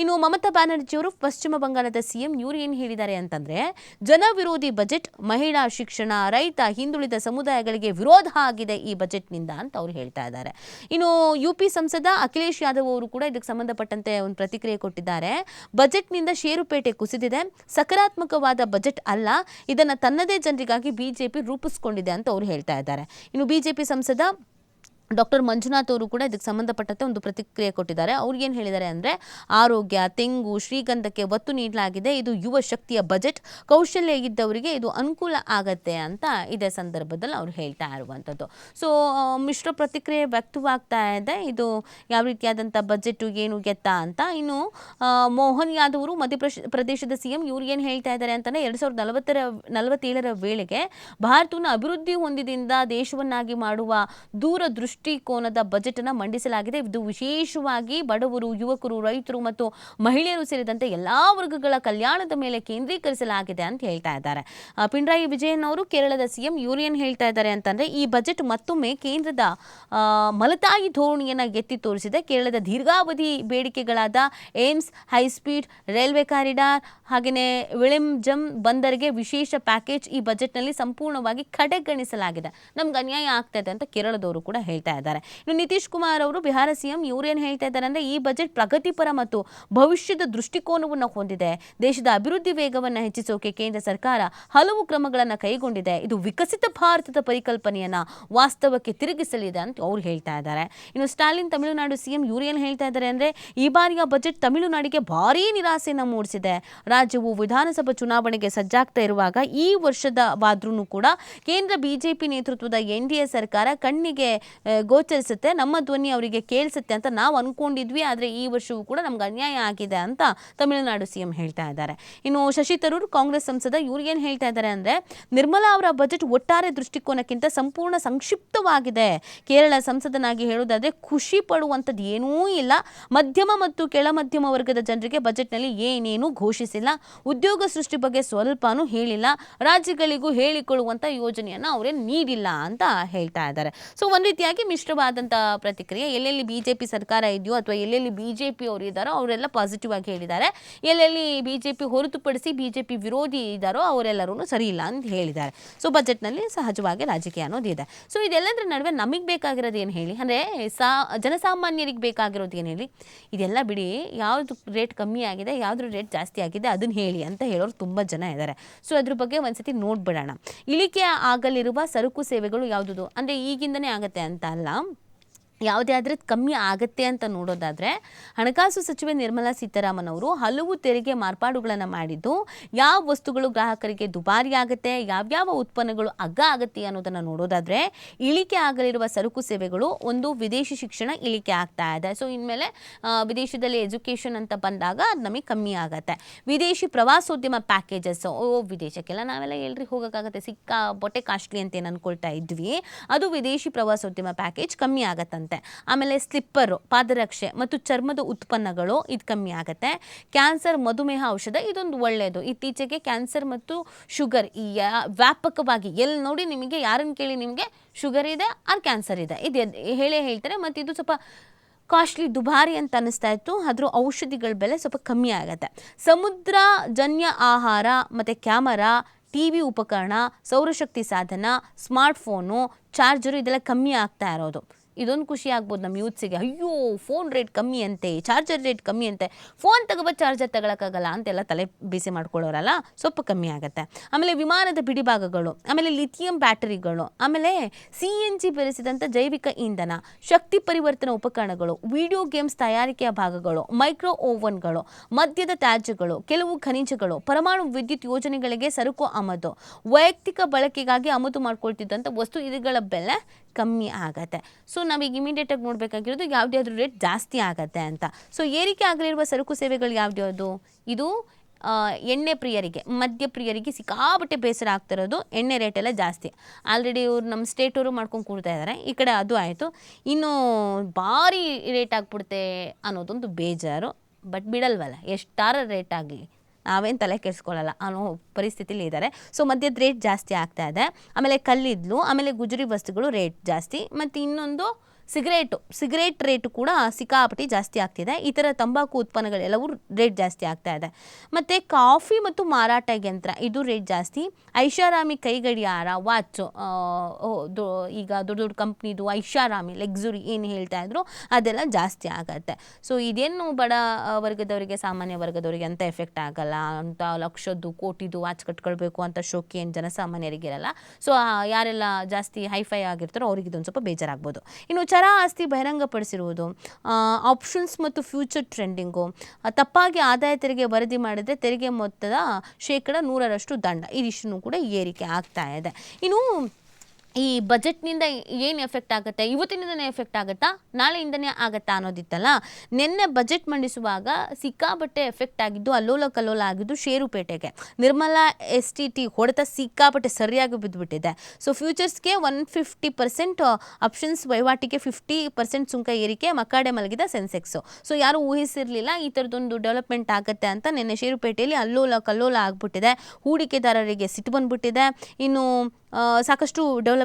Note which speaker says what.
Speaker 1: ಇನ್ನು ಮಮತಾ ಬ್ಯಾನರ್ಜಿಯವರು ಪಶ್ಚಿಮ ಬಂಗಾಳದ ಸಿಎಂ ಇವರು ಏನು ಹೇಳಿದ್ದಾರೆ ಅಂತಂದ್ರೆ ಜನ ವಿರೋಧಿ ಬಜೆಟ್, ಮಹಿಳಾ ಶಿಕ್ಷಣ, ರೈತ, ಹಿಂದುಳಿದ ಸಮುದಾಯಗಳಿಗೆ ವಿರೋಧ ಆಗಿದೆ ಈ ಬಜೆಟ್ನಿಂದ ಅಂತ ಅವ್ರು ಹೇಳ್ತಾ ಇದ್ದಾರೆ. ಇನ್ನು ಯು ಪಿ ಸಂಸದ ಅಖಿಲೇಶ್ ಯಾದವ್ ಅವರು ಕೂಡ ಇದಕ್ಕೆ ಸಂಬಂಧಪಟ್ಟಂತೆ ಒಂದು ಪ್ರತಿಕ್ರಿಯೆ ಕೊಟ್ಟಿದ್ದಾರೆ. ಬಜೆಟ್ನಿಂದ ಷೇರುಪೇಟೆ ಕುಸಿದಿದೆ. ಸಕಾರಾತ್ಮಕವಾದ ಬಜೆಟ್ ಅಲ್ಲ, ಇದನ್ನ ತನ್ನದೇ ಜನರಿಗಾಗಿ ಬಿಜೆಪಿ ರೂಪಿಸಿಕೊಂಡಿದೆ ಅಂತ ಅವ್ರು ಹೇಳ್ತಾ ಇದ್ದಾರೆ. ಇನ್ನು ಬಿಜೆಪಿ ಸಂಸದ ಡಾಕ್ಟರ್ ಮಂಜುನಾಥ್ ಅವರು ಕೂಡ ಇದಕ್ಕೆ ಸಂಬಂಧಪಟ್ಟಂತೆ ಒಂದು ಪ್ರತಿಕ್ರಿಯೆ ಕೊಟ್ಟಿದ್ದಾರೆ. ಅವ್ರು ಏನು ಹೇಳಿದ್ದಾರೆ ಅಂದರೆ, ಆರೋಗ್ಯ, ತೆಂಗು, ಶ್ರೀಗಂಧಕ್ಕೆ ಒತ್ತು ನೀಡಲಾಗಿದೆ. ಇದು ಯುವ ಶಕ್ತಿಯ ಬಜೆಟ್. ಕೌಶಲ್ಯ ಇದ್ದವರಿಗೆ ಇದು ಅನುಕೂಲ ಆಗತ್ತೆ ಅಂತ ಇದೇ ಸಂದರ್ಭದಲ್ಲಿ ಅವ್ರು ಹೇಳ್ತಾ ಇರುವಂಥದ್ದು ಸೊ ಮಿಶ್ರ ಪ್ರತಿಕ್ರಿಯೆ ವ್ಯಕ್ತವಾಗ್ತಾ ಇದೆ. ಇದು ಯಾವ ರೀತಿಯಾದಂಥ ಬಜೆಟು, ಏನು ಗೆತ್ತ ಅಂತ. ಇನ್ನು ಮೋಹನ್ ಯಾದವ್ ಅವರು ಮಧ್ಯಪ್ರದೇಶ ಪ್ರದೇಶದ ಸಿ ಎಂ ಇವ್ರು ಏನು ಹೇಳ್ತಾ ಇದ್ದಾರೆ ಅಂತಲೇ ಎರಡು ಸಾವಿರದ ನಲವತ್ತರ, ನಲವತ್ತೇಳರ ವೇಳೆಗೆ ಭಾರತವನ್ನು ಅಭಿವೃದ್ಧಿ ಹೊಂದಿದಿಂದ ದೇಶವನ್ನಾಗಿ ಮಾಡುವ ದೂರ ದೃಷ್ಟಿಕೋನದ ಬಜೆಟ್ ಅನ್ನು ಮಂಡಿಸಲಾಗಿದೆ. ಇದು ವಿಶೇಷವಾಗಿ ಬಡವರು, ಯುವಕರು, ರೈತರು ಮತ್ತು ಮಹಿಳೆಯರು ಸೇರಿದಂತೆ ಎಲ್ಲಾ ವರ್ಗಗಳ ಕಲ್ಯಾಣದ ಮೇಲೆ ಕೇಂದ್ರೀಕರಿಸಲಾಗಿದೆ ಅಂತ ಹೇಳ್ತಾ ಇದ್ದಾರೆ. ಪಿಣರಾಯಿ ವಿಜಯನ್ ಅವರು ಕೇರಳದ ಸಿಎಂ ಯೂರಿಯನ್ ಹೇಳ್ತಾ ಇದ್ದಾರೆ ಅಂತಂದ್ರೆ, ಈ ಬಜೆಟ್ ಮತ್ತೊಮ್ಮೆ ಕೇಂದ್ರದ ಮಲತಾಯಿ ಧೋರಣೆಯನ್ನ ಎತ್ತಿ ತೋರಿಸಿದೆ. ಕೇರಳದ ದೀರ್ಘಾವಧಿ ಬೇಡಿಕೆಗಳಾದ AIIMS, high speed, railway corridor ಹಾಗೆಯೇ ವಿಳಿಂಜಂ ಬಂದರಿಗೆ ವಿಶೇಷ ಪ್ಯಾಕೇಜ್ ಈ ಬಜೆಟ್ನಲ್ಲಿ ಸಂಪೂರ್ಣವಾಗಿ ಕಡೆಗಣಿಸಲಾಗಿದೆ. ನಮ್ಗೆ ಅನ್ಯಾಯ ಆಗ್ತಾ ಇದೆ ಅಂತ ಕೇರಳದವರು ಕೂಡ ಹೇಳ್ತಾ ಇದ್ದಾರೆ. ಇನ್ನು ನಿತೀಶ್ ಕುಮಾರ್ ಅವರು ಬಿಹಾರ ಸಿಎಂ ಇವ್ರು ಹೇಳ್ತಾ ಇದ್ದಾರೆ ಅಂದರೆ ಈ ಬಜೆಟ್ ಪ್ರಗತಿಪರ ಮತ್ತು ಭವಿಷ್ಯದ ದೃಷ್ಟಿಕೋನವನ್ನು ಹೊಂದಿದೆ. ದೇಶದ ಅಭಿವೃದ್ಧಿ ವೇಗವನ್ನು ಹೆಚ್ಚಿಸೋಕೆ ಕೇಂದ್ರ ಸರ್ಕಾರ ಹಲವು ಕ್ರಮಗಳನ್ನು ಕೈಗೊಂಡಿದೆ. ಇದು ವಿಕಸಿತ ಭಾರತದ ಪರಿಕಲ್ಪನೆಯನ್ನು ವಾಸ್ತವಕ್ಕೆ ತಿರುಗಿಸಲಿದೆ ಅಂತ ಅವ್ರು ಹೇಳ್ತಾ ಇದ್ದಾರೆ. ಇನ್ನು ಸ್ಟಾಲಿನ್ ತಮಿಳುನಾಡು ಸಿಎಂ ಇವ್ರು ಹೇಳ್ತಾ ಇದ್ದಾರೆ ಅಂದರೆ ಈ ಬಾರಿಯ ಬಜೆಟ್ ತಮಿಳುನಾಡಿಗೆ ಭಾರೀ ನಿರಾಸೆಯನ್ನು ಮೂಡಿಸಿದೆ. ರಾಜ್ಯವು ವಿಧಾನಸಭಾ ಚುನಾವಣೆಗೆ ಸಜ್ಜಾಗ್ತಾ ಇರುವಾಗ ಈ ವರ್ಷದವಾದ್ರೂ ಕೂಡ ಕೇಂದ್ರ ಬಿಜೆಪಿ ನೇತೃತ್ವದ ಎನ್ ಡಿ ಎ ಸರ್ಕಾರ ಕಣ್ಣಿಗೆ ಗೋಚರಿಸುತ್ತೆ, ನಮ್ಮ ಧ್ವನಿ ಅವರಿಗೆ ಕೇಳಿಸುತ್ತೆ ಅಂತ ನಾವು ಅಂದ್ಕೊಂಡಿದ್ವಿ ಆದರೆ ಈ ವರ್ಷವೂ ಕೂಡ ನಮ್ಗೆ ಅನ್ಯಾಯ ಆಗಿದೆ ಅಂತ ತಮಿಳುನಾಡು ಸಿಎಂ ಹೇಳ್ತಾ ಇದ್ದಾರೆ. ಇನ್ನು ಶಶಿ ತರೂರ್ ಕಾಂಗ್ರೆಸ್ ಸಂಸದ, ಇವ್ರು ಏನು ಹೇಳ್ತಾ ಇದ್ದಾರೆ ಅಂದ್ರೆ, ನಿರ್ಮಲಾ ಅವರ ಬಜೆಟ್ ಒಟ್ಟಾರೆ ದೃಷ್ಟಿಕೋನಕ್ಕಿಂತ ಸಂಪೂರ್ಣ ಸಂಕ್ಷಿಪ್ತವಾಗಿದೆ. ಕೇರಳ ಸಂಸದನಾಗಿ ಹೇಳೋದಾದರೆ ಖುಷಿ ಪಡುವಂಥದ್ದು ಏನೂ ಇಲ್ಲ. ಮಧ್ಯಮ ಮತ್ತು ಕೆಳ ಮಧ್ಯಮ ವರ್ಗದ ಜನರಿಗೆ ಬಜೆಟ್ನಲ್ಲಿ ಏನೇನೂ ಘೋಷಿಸಿಲ್ಲ. ಉದ್ಯೋಗ ಸೃಷ್ಟಿ ಬಗ್ಗೆ ಸ್ವಲ್ಪನೂ ಹೇಳಿಲ್ಲ. ರಾಜ್ಯಗಳಿಗೂ ಹೇಳಿಕೊಳ್ಳುವಂಥ ಯೋಜನೆಯನ್ನು ಅವರೇ ನೀಡಿಲ್ಲ ಅಂತ ಹೇಳ್ತಾ ಇದ್ದಾರೆ. ಸೊ, ಒಂದು ರೀತಿಯಾಗಿ ಮಿಶ್ರವಾದಂಥ ಪ್ರತಿಕ್ರಿಯೆ? ಎಲ್ಲೆಲ್ಲಿ ಬಿ ಜೆ ಪಿ ಸರ್ಕಾರ ಇದೆಯೋ ಅಥವಾ ಎಲ್ಲೆಲ್ಲಿ ಬಿ ಜೆ ಪಿ ಅವರು ಇದ್ದಾರೋ ಅವರೆಲ್ಲ ಪಾಸಿಟಿವ್ ಆಗಿ ಹೇಳಿದ್ದಾರೆ. ಎಲ್ಲೆಲ್ಲಿ ಬಿ ಜೆ ಪಿ ಹೊರತುಪಡಿಸಿ ಬಿ ಜೆ ಪಿ ವಿರೋಧಿ ಇದ್ದಾರೋ ಅವರೆಲ್ಲರೂ ಸರಿ ಇಲ್ಲ ಅಂತ ಹೇಳಿದ್ದಾರೆ. ಸೊ ಬಜೆಟ್ನಲ್ಲಿ ಸಹಜವಾಗಿ ರಾಜಕೀಯ ಅನ್ನೋದು ಇದೆ. ಸೊ ಇದೆಲ್ಲದರ ನಡುವೆ ನಮಗೆ ಬೇಕಾಗಿರೋದು ಏನು ಹೇಳಿ? ಅಂದರೆ ಸಾ, ಜನಸಾಮಾನ್ಯರಿಗೆ ಬೇಕಾಗಿರೋದು ಏನು ಹೇಳಿ? ಇದೆಲ್ಲ ಬಿಡಿ, ಯಾವುದು ರೇಟ್ ಕಮ್ಮಿ ಆಗಿದೆ, ಯಾವ್ದು ರೇಟ್ ಜಾಸ್ತಿ ಆಗಿದೆ ಅದನ್ನು ಹೇಳಿ ಅಂತ ಹೇಳೋರು ತುಂಬ ಜನ ಇದ್ದಾರೆ ಸೊ ಅದ್ರ ಬಗ್ಗೆ ಒಂದ್ಸತಿ ನೋಡ್ಬಿಡೋಣ. ಇಳಿಕೆ ಆಗಲಿರುವ ಸರಕು ಸೇವೆಗಳು ಯಾವುದು ಅಂದರೆ ಈಗಿಂದನೇ ಆಗುತ್ತೆ ಅಂತ ಅಲ್ಲ ಯಾವುದೇ ಆದರೆ ಕಮ್ಮಿ ಆಗತ್ತೆ ಅಂತ ನೋಡೋದಾದರೆ ಹಣಕಾಸು ಸಚಿವೆ ನಿರ್ಮಲಾ ಸೀತಾರಾಮನ್ ಅವರು ಹಲವು ತೆರಿಗೆ ಮಾರ್ಪಾಡುಗಳನ್ನು ಮಾಡಿದ್ದು ಯಾವ ವಸ್ತುಗಳು ಗ್ರಾಹಕರಿಗೆ ದುಬಾರಿ ಆಗುತ್ತೆ, ಯಾವ್ಯಾವ ಉತ್ಪನ್ನಗಳು ಅಗ್ಗ ಆಗುತ್ತೆ ಅನ್ನೋದನ್ನು ನೋಡೋದಾದರೆ ಇಳಿಕೆ ಆಗಲಿರುವ ಸರಕು ಸೇವೆಗಳು, ಒಂದು ವಿದೇಶಿ ಶಿಕ್ಷಣ ಇಳಿಕೆ ಆಗ್ತಾ ಇದೆ. ಸೊ ಇನ್ಮೇಲೆ ವಿದೇಶದಲ್ಲಿ ಎಜುಕೇಷನ್ ಅಂತ ಬಂದಾಗ ಅದು ನಮಗೆ ಕಮ್ಮಿ ಆಗುತ್ತೆ. ವಿದೇಶಿ ಪ್ರವಾಸೋದ್ಯಮ ಪ್ಯಾಕೇಜಸ್ ಓ, ವಿದೇಶಕ್ಕೆಲ್ಲ ನಾವೆಲ್ಲ ಎಲ್ರಿ ಹೋಗೋಕ್ಕಾಗತ್ತೆ. ಸಿಕ್ಕಾ, ಬೊಟ್ಟೆ ಕಾಸ್ಟ್ಲಿ ಅಂತ ಏನು ಅಂದ್ಕೊಳ್ತಾ ಇದ್ವಿ. ಅದು ವಿದೇಶಿ ಪ್ರವಾಸೋದ್ಯಮ ಪ್ಯಾಕೇಜ್ ಕಮ್ಮಿ ಆಗತ್ತಂತೆ. ಆಮೇಲೆ ಸ್ಲಿಪ್ಪರು, ಪಾದರಕ್ಷೆ ಮತ್ತು ಚರ್ಮದ ಉತ್ಪನ್ನಗಳು ಇದು ಕಮ್ಮಿ ಆಗುತ್ತೆ. ಕ್ಯಾನ್ಸರ್, ಮಧುಮೇಹ ಔಷಧ ಇದೊಂದು ಒಳ್ಳೆಯದು ಇತ್ತೀಚೆಗೆ ಕ್ಯಾನ್ಸರ್ ಮತ್ತು ಶುಗರ್ ಈ ವ್ಯಾಪಕವಾಗಿ ಎಲ್ಲಿ ನೋಡಿ ನಿಮಗೆ ಯಾರನ್ನು ಕೇಳಿ ನಿಮಗೆ ಶುಗರ್ ಇದೆ ಆರ್ ಕ್ಯಾನ್ಸರ್ ಇದೆ. ಇದು ಹೇಳೇ ಹೇಳ್ತಾರೆ ಮತ್ತು ಇದು ಸ್ವಲ್ಪ ಕಾಸ್ಟ್ಲಿ ದುಬಾರಿ ಅಂತ ಅನ್ನಿಸ್ತಾ ಇತ್ತು, ಆದರೂ ಔಷಧಿಗಳ ಬೆಲೆ ಸ್ವಲ್ಪ ಕಮ್ಮಿ ಆಗುತ್ತೆ. ಸಮುದ್ರ ಜನ್ಯ ಆಹಾರ ಮತ್ತು ಕ್ಯಾಮರಾ ಟಿ ವಿ ಉಪಕರಣ, ಸೌರಶಕ್ತಿ ಸಾಧನ, ಸ್ಮಾರ್ಟ್ಫೋನು, ಚಾರ್ಜರು ಇದೆಲ್ಲ ಕಮ್ಮಿ ಆಗ್ತಾ ಇರೋದು. ಇದೊಂದು ಖುಷಿ ಆಗ್ಬೋದು ನಮ್ಮ ಯೂತ್ಸಿಗೆ. ಅಯ್ಯೋ ಫೋನ್ ರೇಟ್ ಕಮ್ಮಿ ಅಂತೆ ಚಾರ್ಜರ್ ರೇಟ್ ಕಮ್ಮಿ ಅಂತೆ. ಫೋನ್ ತಗೋಬೋದು ಚಾರ್ಜರ್ ತಗೊಳಕ್ಕಾಗಲ್ಲ ಅಂತೆಲ್ಲ ತಲೆ ಬಿಸಿ ಮಾಡ್ಕೊಳ್ಳೋರಲ್ಲ ಸ್ವಲ್ಪ ಕಮ್ಮಿ ಆಗುತ್ತೆ. ಆಮೇಲೆ ವಿಮಾನದ ಬಿಡಿಭಾಗಗಳು, ಆಮೇಲೆ ಲಿಥಿಯಂ ಬ್ಯಾಟರಿಗಳು ಆಮೇಲೆ ಸಿ ಎನ್ ಜಿ ಬೆರೆಸಿದಂಥ ಜೈವಿಕ ಇಂಧನ, ಶಕ್ತಿ ಪರಿವರ್ತನಾ ಉಪಕರಣಗಳು ವಿಡಿಯೋ ಗೇಮ್ಸ್ ತಯಾರಿಕೆಯ ಭಾಗಗಳು ಮೈಕ್ರೋ ಓವನ್ಗಳು ಮದ್ಯದ ತ್ಯಾಜ್ಯಗಳು, ಕೆಲವು ಖನಿಜಗಳು, ಪರಮಾಣು ವಿದ್ಯುತ್ ಯೋಜನೆಗಳಿಗೆ ಸರಕು ಆಮದು, ವೈಯಕ್ತಿಕ ಬಳಕೆಗಾಗಿ ಆಮದು ಮಾಡ್ಕೊಳ್ತಿದ್ದಂಥ ವಸ್ತು ಇವುಗಳ ಬೆಲೆ ಕಮ್ಮಿ ಆಗತ್ತೆ. ಸೊ ನಾವೀಗ ಇಮಿಡಿಯೇಟಾಗಿ ನೋಡಬೇಕಾಗಿರೋದು ಯಾವ್ದ್ಯಾವ್ದು ರೇಟ್ ಜಾಸ್ತಿ ಆಗತ್ತೆ ಅಂತ. ಸೊ ಏರಿಕೆ ಆಗಲಿರುವ ಸರಕು ಸೇವೆಗಳು ಯಾವ್ದ್ಯಾವುದು? ಇದು ಎಣ್ಣೆ ಪ್ರಿಯರಿಗೆ, ಮದ್ಯ ಪ್ರಿಯರಿಗೆ ಸಿಕ್ಕಾಬಟ್ಟೆ ಬೇಸರ ಆಗ್ತಿರೋದು ಎಣ್ಣೆ ರೇಟ್ ಎಲ್ಲ ಜಾಸ್ತಿ. ಆಲ್ರೆಡಿ ಇವ್ರು ನಮ್ಮ ಸ್ಟೇಟವರು ಮಾಡ್ಕೊಂಡು ಕೂಡ್ತಾ ಇದ್ದಾರೆ ಈ ಕಡೆ ಅದು ಆಯಿತು. ಇನ್ನು ಭಾರಿ ರೇಟ್ ಆಗ್ಬಿಡುತ್ತೆ ಅನ್ನೋದೊಂದು ಬೇಜಾರು. ಬಟ್ ಬಿಡಲ್ವಲ್ಲ, ಎಷ್ಟಾರ ರೇಟ್ ಆಗಲಿ. ನಾವೇನು ತಲೆ ಕೆಡಿಸ್ಕೊಳ್ಳಲ್ಲ ಅನ್ನೋ ಪರಿಸ್ಥಿತಿಲಿ ಇದ್ದಾರೆ ಸೊ ಮದ್ಯದ ರೇಟ್ ಜಾಸ್ತಿ ಆಗ್ತಾ ಇದೆ. ಆಮೇಲೆ ಕಲ್ಲಿದ್ಲು, ಆಮೇಲೆ ಗುಜರಿ ವಸ್ತುಗಳು ರೇಟ್ ಜಾಸ್ತಿ. ಮತ್ತು ಇನ್ನೊಂದು ಸಿಗರೇಟು, ಸಿಗರೇಟ್ ರೇಟು ಕೂಡ ಸಿಕ್ಕಾಪಟ್ಟಿ ಜಾಸ್ತಿ ಆಗ್ತಿದೆ. ಈ ಥರ ತಂಬಾಕು ಉತ್ಪನ್ನಗಳೆಲ್ಲವೂ ರೇಟ್ ಜಾಸ್ತಿ ಆಗ್ತಾ ಇದೆ. ಮತ್ತು ಕಾಫಿ ಮತ್ತು ಮಾರಾಟ ಯಂತ್ರ, ಇದು ರೇಟ್ ಜಾಸ್ತಿ. ಐಷಾರಾಮಿ ಕೈಗಡಿಯಾರ ವಾಚು ಈಗ ದೊಡ್ಡ ದೊಡ್ಡ ಕಂಪ್ನಿದು ಐಷಾರಾಮಿ, ಲೆಕ್ಸುರಿ ಏನು ಹೇಳ್ತಾ ಇದ್ರು ಅದೆಲ್ಲ ಜಾಸ್ತಿ ಆಗತ್ತೆ. ಸೊ ಇದೇನು ಬಡ ವರ್ಗದವರಿಗೆ, ಸಾಮಾನ್ಯ ವರ್ಗದವರಿಗೆ ಅಂತ ಎಫೆಕ್ಟ್ ಆಗಲ್ಲ. ಅಂತ ಲಕ್ಷದ್ದು, ಕೋಟಿದು ವಾಚ್ ಕಟ್ಕೊಳ್ಬೇಕು ಅಂತ ಶೋಕಿ ಏನು ಜನಸಾಮಾನ್ಯರಿಗಿರಲ್ಲ. ಸೊ ಯಾರೆಲ್ಲ ಜಾಸ್ತಿ ಹೈಫೈ ಆಗಿರ್ತಾರೋ ಅವ್ರಿಗೆ ಇದೊಂದು ಸ್ವಲ್ಪ ಬೇಜಾರಾಗ್ಬೋದು. ಇನ್ನು ಚರ ಆಸ್ತಿ ಬಹಿರಂಗಪಡಿಸಿರುವುದು ಆಪ್ಷನ್ಸ್ ಮತ್ತು ಫ್ಯೂಚರ್ ಟ್ರೆಂಡಿಂಗು ತಪ್ಪಾಗಿ ಆದಾಯ ತೆರಿಗೆ ವರದಿ ಮಾಡಿದರೆ ತೆರಿಗೆ ಮೊತ್ತದ ಶೇಕಡ ನೂರರಷ್ಟು ದಂಡ. ಇದಿಷ್ಟು ಕೂಡ ಏರಿಕೆ ಆಗ್ತಾ ಇದೆ. ಇನ್ನು ಈ ಬಜೆಟ್ನಿಂದ ಏನು ಎಫೆಕ್ಟ್ ಆಗುತ್ತೆ? ಇವತ್ತಿನಿಂದನೇ ಎಫೆಕ್ಟ್ ಆಗುತ್ತಾ? ನಾಳೆಯಿಂದನೇ ಆಗುತ್ತಾ ಅನ್ನೋದಿತ್ತಲ್ಲ? ನಿನ್ನೆ ಬಜೆಟ್ ಮಂಡಿಸುವಾಗ ಸಿಕ್ಕಾಪಟ್ಟೆ ಎಫೆಕ್ಟ್ ಆಗಿದ್ದು ಅಲ್ಲೋಲ ಕಲ್ಲೋಲ ಆಗಿದ್ದು ಷೇರುಪೇಟೆಗೆ. ನಿರ್ಮಲಾ ಎಸ್ ಟಿ ಟಿ ಹೊಡೆತ ಸಿಕ್ಕಾಪಟ್ಟೆ ಸರಿಯಾಗಿ ಬಿದ್ದುಬಿಟ್ಟಿದೆ ಸೊ ಫ್ಯೂಚರ್ಸ್ಗೆ ಒನ್ ಫಿಫ್ಟಿ ಪರ್ಸೆಂಟ್ ಆಪ್ಷನ್ಸ್ ವಹಿವಾಟಿಗೆ ಫಿಫ್ಟಿ ಪರ್ಸೆಂಟ್ ಸುಂಕ ಏರಿಕೆ ಮಕಾಡೆ ಮಲಗಿದ ಸೆನ್ಸೆಕ್ಸು ಸೊ ಯಾರು ಊಹಿಸಿರಲಿಲ್ಲ ಈ ಥರದೊಂದು ಡೆವಲಪ್ಮೆಂಟ್ ಆಗುತ್ತೆ ಅಂತ ನಿನ್ನೆ ಷೇರುಪೇಟೆಯಲ್ಲಿ ಅಲ್ಲೋಲ ಕಲ್ಲೋಲ ಆಗಿಬಿಟ್ಟಿದೆ. ಹೂಡಿಕೆದಾರರಿಗೆ ಸಿಟ್ಟು ಬಂದ್ಬಿಟ್ಟಿದೆ. ಇನ್ನು ಸಾಕಷ್ಟು ಡೆವಲಪ್